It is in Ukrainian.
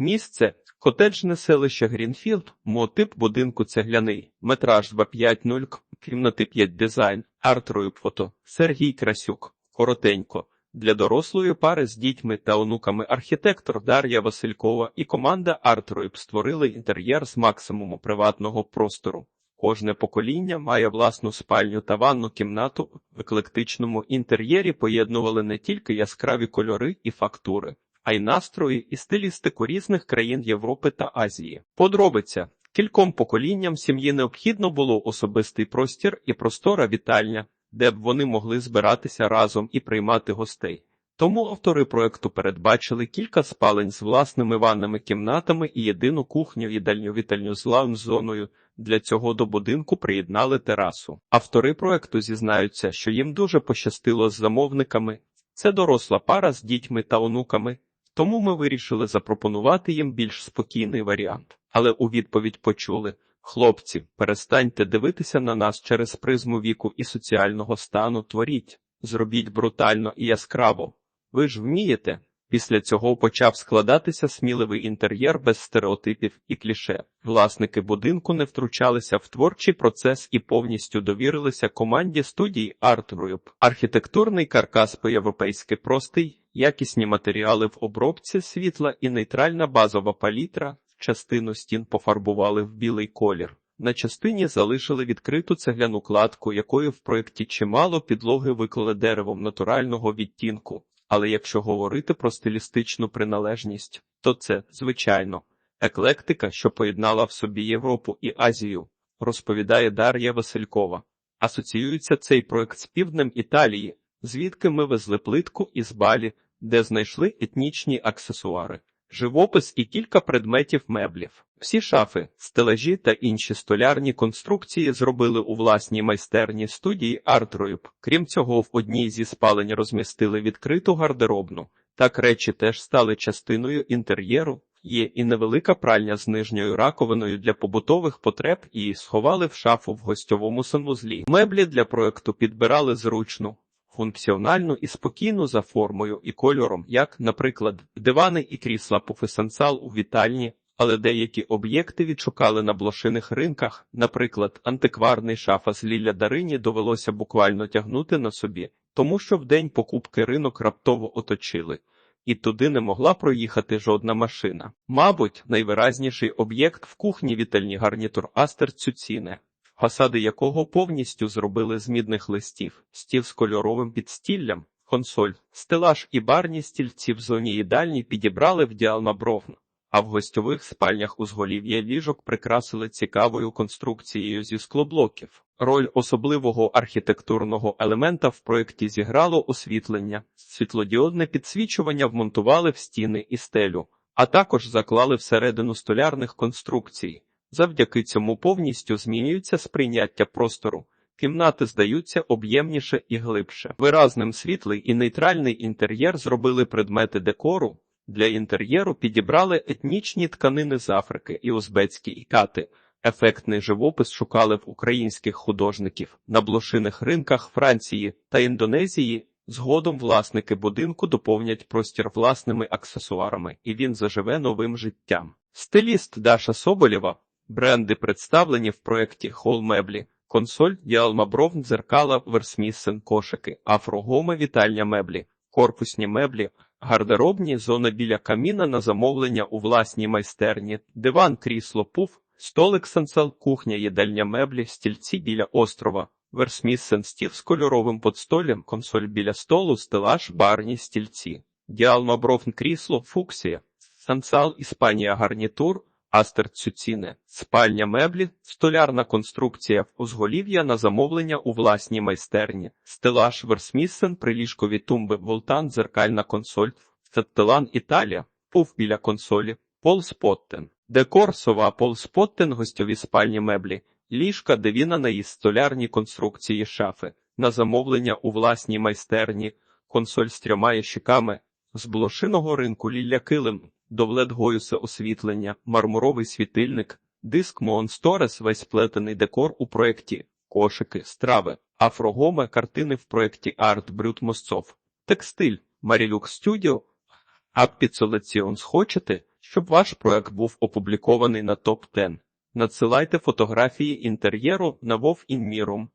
Місце котеджне селище Грінфілд, мотип будинку цегляний, метраж 250, кімнати 5 дизайн, артрою фото, Сергій Красюк, коротенько. Для дорослої пари з дітьми та онуками архітектор Дар'я Василькова і команда Артройб створили інтер'єр з максимуму приватного простору. Кожне покоління має власну спальню та ванну кімнату. В еклектичному інтер'єрі поєднували не тільки яскраві кольори і фактури, а й настрої і стилістику різних країн Європи та Азії. Подробиця кільком поколінням сім'ї необхідно було особистий простір і простора вітальня, де б вони могли збиратися разом і приймати гостей. Тому автори проекту передбачили кілька спалень з власними ванними кімнатами і єдину кухню їдальню вітальню з лаунж-зоною. Для цього до будинку приєднали терасу. Автори проекту зізнаються, що їм дуже пощастило з замовниками. Це доросла пара з дітьми та онуками, тому ми вирішили запропонувати їм більш спокійний варіант. Але у відповідь почули хлопці, перестаньте дивитися на нас через призму віку і соціального стану. Творіть, зробіть брутально і яскраво. Ви ж вмієте. Після цього почав складатися сміливий інтер'єр без стереотипів і кліше. Власники будинку не втручалися в творчий процес і повністю довірилися команді студії Artgroup. Архітектурний каркас по-європейськи простий, якісні матеріали в обробці світла і нейтральна базова палітра. Частину стін пофарбували в білий колір. На частині залишили відкриту цегляну кладку, якої в проєкті чимало підлоги виклали деревом натурального відтінку. Але якщо говорити про стилістичну приналежність, то це, звичайно, еклектика, що поєднала в собі Європу і Азію, розповідає Дар'я Василькова. Асоціюється цей проект з півднем Італії, звідки ми везли плитку із балі, де знайшли етнічні аксесуари, живопис і кілька предметів меблів. Всі шафи, стелажі та інші столярні конструкції зробили у власній майстерні студії Артройб. Крім цього, в одній зі спалень розмістили відкриту гардеробну. Так речі теж стали частиною інтер'єру. Є і невелика пральня з нижньою раковиною для побутових потреб і сховали в шафу в гостьовому санвузлі. Меблі для проекту підбирали зручну, функціональну і спокійну за формою і кольором, як, наприклад, дивани і крісла пуфесенсал у вітальні, але деякі об'єкти відшукали на блошиних ринках, наприклад, антикварний шафа з Лілля Дарині довелося буквально тягнути на собі, тому що в день покупки ринок раптово оточили, і туди не могла проїхати жодна машина. Мабуть, найвиразніший об'єкт в кухні вітальні гарнітур Астер Цюціне, фасади якого повністю зробили з мідних листів, стіл з кольоровим підстіллям, консоль, стелаж і барні стільці в зоні їдальні підібрали в діалмабровну а в гостьових спальнях узголів'я ліжок прикрасили цікавою конструкцією зі склоблоків. Роль особливого архітектурного елемента в проєкті зіграло освітлення, світлодіодне підсвічування вмонтували в стіни і стелю, а також заклали всередину столярних конструкцій. Завдяки цьому повністю змінюється сприйняття простору. Кімнати здаються об'ємніше і глибше. Виразним світлий і нейтральний інтер'єр зробили предмети декору, для інтер'єру підібрали етнічні тканини з Африки і узбецькі ікати. Ефектний живопис шукали в українських художників на блошиних ринках Франції та Індонезії. Згодом власники будинку доповнять простір власними аксесуарами, і він заживе новим життям. Стиліст Даша Соболєва, бренди представлені в проєкті Хол меблі, консоль, Діалмабров, дзеркала, Версміссен, кошики, афрогоми, вітальня меблі, корпусні меблі. Гардеробні зона біля каміна на замовлення у власній майстерні, диван, крісло, пуф, столик сансал, кухня, їдальня меблі, стільці біля острова, версміссен стіл з кольоровим подстолем, консоль біля столу, стелаж, барні, стільці, діалмабровн крісло, фуксія, сансал, Іспанія, гарнітур, астер цюціне, спальня меблі, столярна конструкція, узголів'я на замовлення у власній майстерні, стелаж Версміссен, приліжкові тумби, волтан, дзеркальна консоль, Цеттелан Італія, пуф біля консолі, Пол Споттен, декор, сова, Пол Споттен, гостьові спальні меблі, ліжка, девіна. На із столярні конструкції. Шафи, на замовлення у власній майстерні, консоль з трьома ящиками, з блошиного ринку лілля килим, довлет Гоюса освітлення, мармуровий світильник, диск Монсторес, весь плетений декор у проєкті, кошики, страви, афрогоме, картини в проєкті Арт Брют Мосцов, текстиль, Марілюк Студіо, Аппіцолеціон схочете, Щоб ваш проект був опублікований на топ 10 надсилайте фотографії інтер'єру на WoW in Mirum.